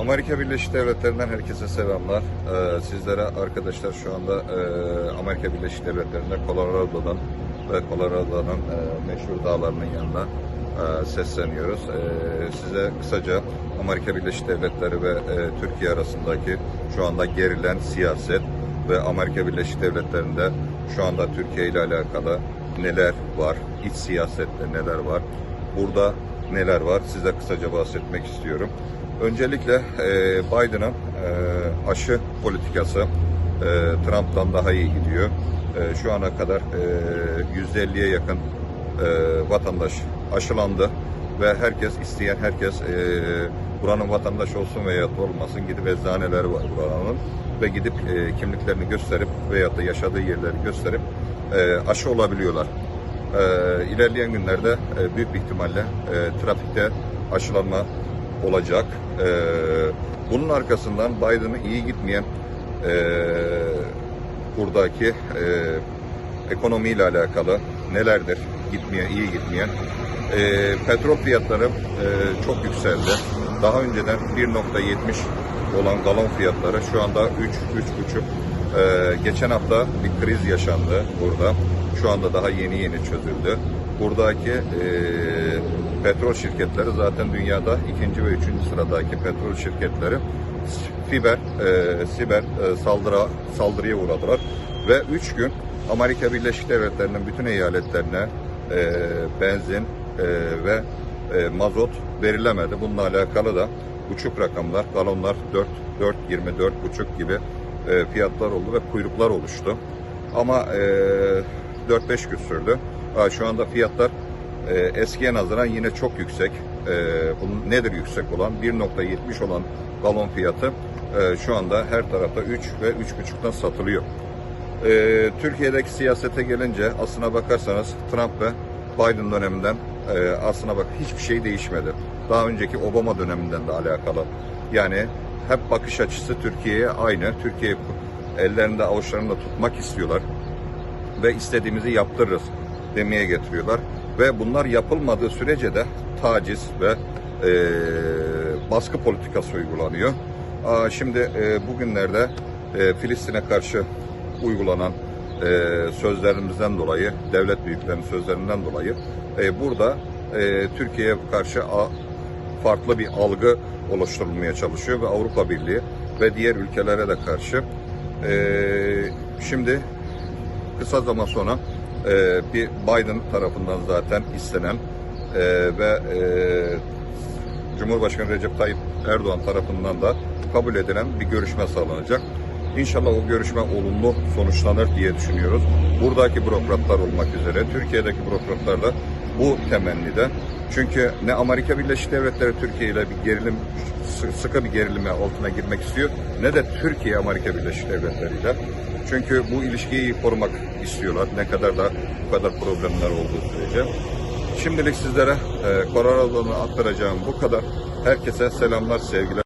Amerika Birleşik Devletleri'nden herkese selamlar. Ee, sizlere arkadaşlar şu anda e, Amerika Birleşik Devletleri'nde Colorado'dan ve Colorado'nun e, meşhur dağlarının yanına e, sesleniyoruz. E, size kısaca Amerika Birleşik Devletleri ve e, Türkiye arasındaki şu anda gerilen siyaset ve Amerika Birleşik Devletleri'nde şu anda Türkiye ile alakalı neler var, iç siyasette neler var, burada neler var size kısaca bahsetmek istiyorum. Öncelikle e, Biden'ın e, aşı politikası e, Trump'tan daha iyi gidiyor. E, şu ana kadar e, %50'ye yakın e, vatandaş aşılandı ve herkes isteyen herkes e, buranın vatandaşı olsun veya olmasın gidip eczaneleri var buranın ve gidip e, kimliklerini gösterip veyahut da yaşadığı yerleri gösterip e, aşı olabiliyorlar. E, ilerleyen günlerde e, büyük bir ihtimalle e, trafikte aşılanma olacak. E, bunun arkasından Biden'ın iyi gitmeyen e, buradaki ekonomiyle alakalı nelerdir gitmeyen, iyi gitmeyen. E, petrol fiyatları e, çok yükseldi. Daha önceden 1.70 olan galon fiyatları şu anda 3 3,5. E, geçen hafta bir kriz yaşandı burada. Şu anda daha yeni yeni çözüldü. Buradaki e, petrol şirketleri zaten dünyada ikinci ve üçüncü sıradaki petrol şirketleri fiber, e, siber e, saldırı saldırıya uğradılar ve 3 gün Amerika Birleşik Devletleri'nin bütün eyaletlerine e, benzin e, ve e, mazot verilemedi. Bununla alakalı da uçuk rakamlar, galonlar 4, 4, 24 buçuk gibi e, fiyatlar oldu ve kuyruklar oluştu. Ama e, 4-5 gün sürdü. Ha, şu anda fiyatlar e, eskiye nazaran yine çok yüksek. E, bunun nedir yüksek olan? 1.70 olan galon fiyatı e, şu anda her tarafta 3 ve 3.5'tan satılıyor. E, Türkiye'deki siyasete gelince aslına bakarsanız Trump ve Biden döneminden e, aslına bak hiçbir şey değişmedi. Daha önceki Obama döneminden de alakalı. Yani hep bakış açısı Türkiye'ye aynı. Türkiye ellerinde avuçlarında tutmak istiyorlar ve istediğimizi yaptırırız demeye getiriyorlar. Ve bunlar yapılmadığı sürece de taciz ve e, baskı politikası uygulanıyor. Aa, şimdi e, bugünlerde e, Filistin'e karşı uygulanan e, sözlerimizden dolayı, devlet büyüklerinin sözlerinden dolayı e, burada e, Türkiye'ye karşı a, farklı bir algı oluşturulmaya çalışıyor ve Avrupa Birliği ve diğer ülkelere de karşı e, şimdi kısa zaman sonra e, bir Biden tarafından zaten istenen e, ve e, Cumhurbaşkanı Recep Tayyip Erdoğan tarafından da kabul edilen bir görüşme sağlanacak. İnşallah o görüşme olumlu sonuçlanır diye düşünüyoruz. Buradaki bürokratlar olmak üzere, Türkiye'deki bürokratlar da bu temennide. Çünkü ne Amerika Birleşik Devletleri Türkiye ile bir gerilim, sı- sıkı bir gerilime altına girmek istiyor, ne de Türkiye Amerika Birleşik Devletleri ile. Çünkü bu ilişkiyi korumak istiyorlar. Ne kadar da bu kadar problemler olduğu sürece. Şimdilik sizlere e, Colorado'dan aktaracağım bu kadar. Herkese selamlar, sevgiler.